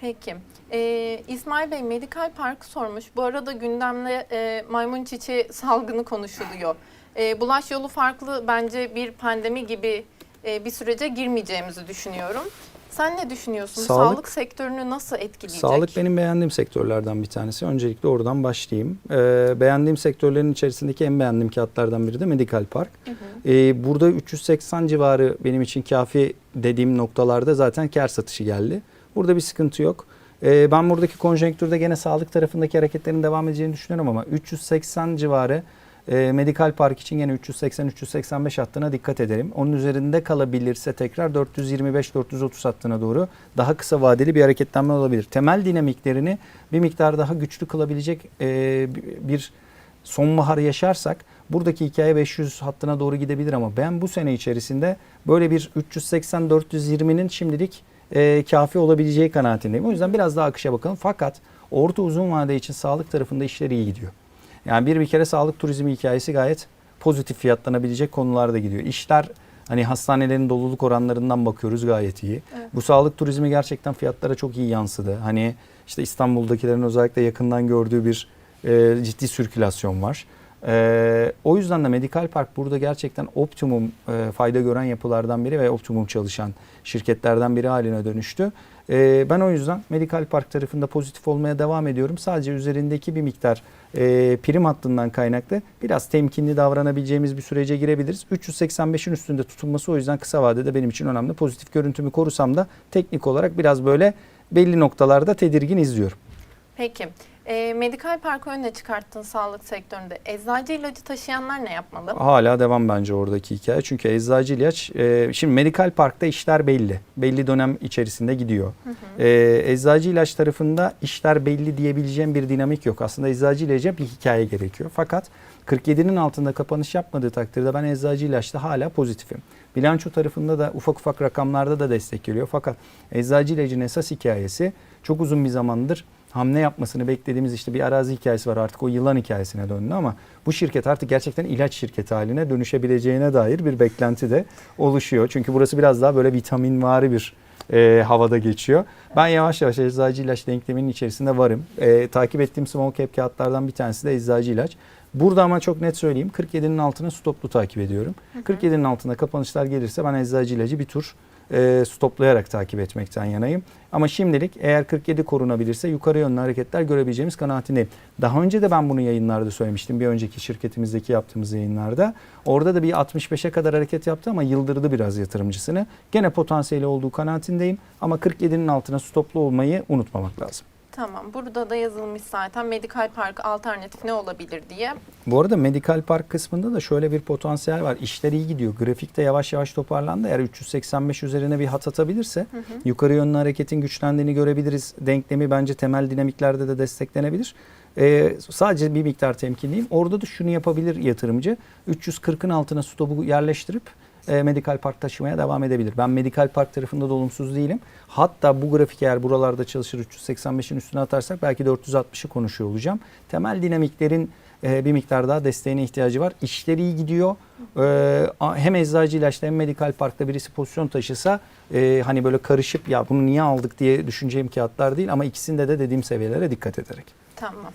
Peki. Ee, İsmail Bey Medikal Park sormuş. Bu arada gündemde e, maymun çiçeği salgını konuşuluyor. E, bulaş yolu farklı bence bir pandemi gibi e, bir sürece girmeyeceğimizi düşünüyorum. Sen ne düşünüyorsun? Sağlık- Sağlık sektörünü nasıl etkileyecek? Sağlık benim beğendiğim sektörlerden bir tanesi. Öncelikle oradan başlayayım. Ee, beğendiğim sektörlerin içerisindeki en beğendiğim kağıtlardan biri de Medikal Park. Hı hı. Ee, burada 380 civarı benim için kafi dediğim noktalarda zaten kar satışı geldi. Burada bir sıkıntı yok. Ee, ben buradaki konjonktürde gene sağlık tarafındaki hareketlerin devam edeceğini düşünüyorum ama 380 civarı e, Medikal Park için yine 380-385 hattına dikkat edelim. Onun üzerinde kalabilirse tekrar 425-430 hattına doğru daha kısa vadeli bir hareketlenme olabilir. Temel dinamiklerini bir miktar daha güçlü kılabilecek e, bir sonbahar yaşarsak buradaki hikaye 500 hattına doğru gidebilir ama ben bu sene içerisinde böyle bir 380-420'nin şimdilik e, kafi olabileceği kanaatindeyim. O yüzden biraz daha akışa bakalım. Fakat orta uzun vade için sağlık tarafında işler iyi gidiyor. Yani bir bir kere sağlık turizmi hikayesi gayet pozitif fiyatlanabilecek konularda gidiyor. İşler hani hastanelerin doluluk oranlarından bakıyoruz gayet iyi. Evet. Bu sağlık turizmi gerçekten fiyatlara çok iyi yansıdı. Hani işte İstanbul'dakilerin özellikle yakından gördüğü bir e, ciddi sirkülasyon var. E, o yüzden de Medikal Park burada gerçekten optimum e, fayda gören yapılardan biri ve optimum çalışan şirketlerden biri haline dönüştü. E, ben o yüzden Medikal Park tarafında pozitif olmaya devam ediyorum. Sadece üzerindeki bir miktar e, prim hattından kaynaklı biraz temkinli davranabileceğimiz bir sürece girebiliriz. 385'in üstünde tutunması o yüzden kısa vadede benim için önemli. Pozitif görüntümü korusam da teknik olarak biraz böyle belli noktalarda tedirgin izliyorum. Peki. E, Medikal Park'ı önüne çıkarttın sağlık sektöründe. Eczacı ilacı taşıyanlar ne yapmalı? Hala devam bence oradaki hikaye. Çünkü eczacı ilaç, e, şimdi Medikal Park'ta işler belli. Belli dönem içerisinde gidiyor. Hı hı. E, eczacı ilaç tarafında işler belli diyebileceğim bir dinamik yok. Aslında eczacı ilaca bir hikaye gerekiyor. Fakat 47'nin altında kapanış yapmadığı takdirde ben eczacı ilaçta hala pozitifim. Bilanço tarafında da ufak ufak rakamlarda da destek geliyor. Fakat eczacı ilacın esas hikayesi çok uzun bir zamandır hamle yapmasını beklediğimiz işte bir arazi hikayesi var artık o yılan hikayesine döndü ama bu şirket artık gerçekten ilaç şirketi haline dönüşebileceğine dair bir beklenti de oluşuyor. Çünkü burası biraz daha böyle vitaminvari bir e, havada geçiyor. Ben yavaş yavaş eczacı ilaç denkleminin içerisinde varım. E, takip ettiğim small cap kağıtlardan bir tanesi de eczacı ilaç. Burada ama çok net söyleyeyim 47'nin altına stoplu takip ediyorum. 47'nin altına kapanışlar gelirse ben eczacı ilacı bir tur e, stoplayarak takip etmekten yanayım. Ama şimdilik eğer 47 korunabilirse yukarı yönlü hareketler görebileceğimiz kanaatindeyim. Daha önce de ben bunu yayınlarda söylemiştim. Bir önceki şirketimizdeki yaptığımız yayınlarda. Orada da bir 65'e kadar hareket yaptı ama yıldırdı biraz yatırımcısını. Gene potansiyeli olduğu kanaatindeyim. Ama 47'nin altına stoplu olmayı unutmamak lazım. Tamam. Burada da yazılmış zaten Medikal Park alternatif ne olabilir diye. Bu arada Medikal Park kısmında da şöyle bir potansiyel var. İşler iyi gidiyor. Grafikte yavaş yavaş toparlandı. Eğer 385 üzerine bir hat atabilirse Hı hı. yukarı yönlü hareketin güçlendiğini görebiliriz. Denklemi bence temel dinamiklerde de desteklenebilir. Ee, sadece bir miktar temkinliyim. Orada da şunu yapabilir yatırımcı. 340'ın altına stopu yerleştirip e, Medikal Park taşımaya devam edebilir. Ben Medikal Park tarafında da olumsuz değilim. Hatta bu grafik eğer buralarda çalışır 385'in üstüne atarsak belki 460'ı konuşuyor olacağım. Temel dinamiklerin e, bir miktar daha desteğine ihtiyacı var. İşleri iyi gidiyor. E, hem eczacı ilaçta hem Medikal Park'ta birisi pozisyon taşısa hani böyle karışıp ya bunu niye aldık diye düşüneceğim kağıtlar değil ama ikisinde de dediğim seviyelere dikkat ederek. Tamam.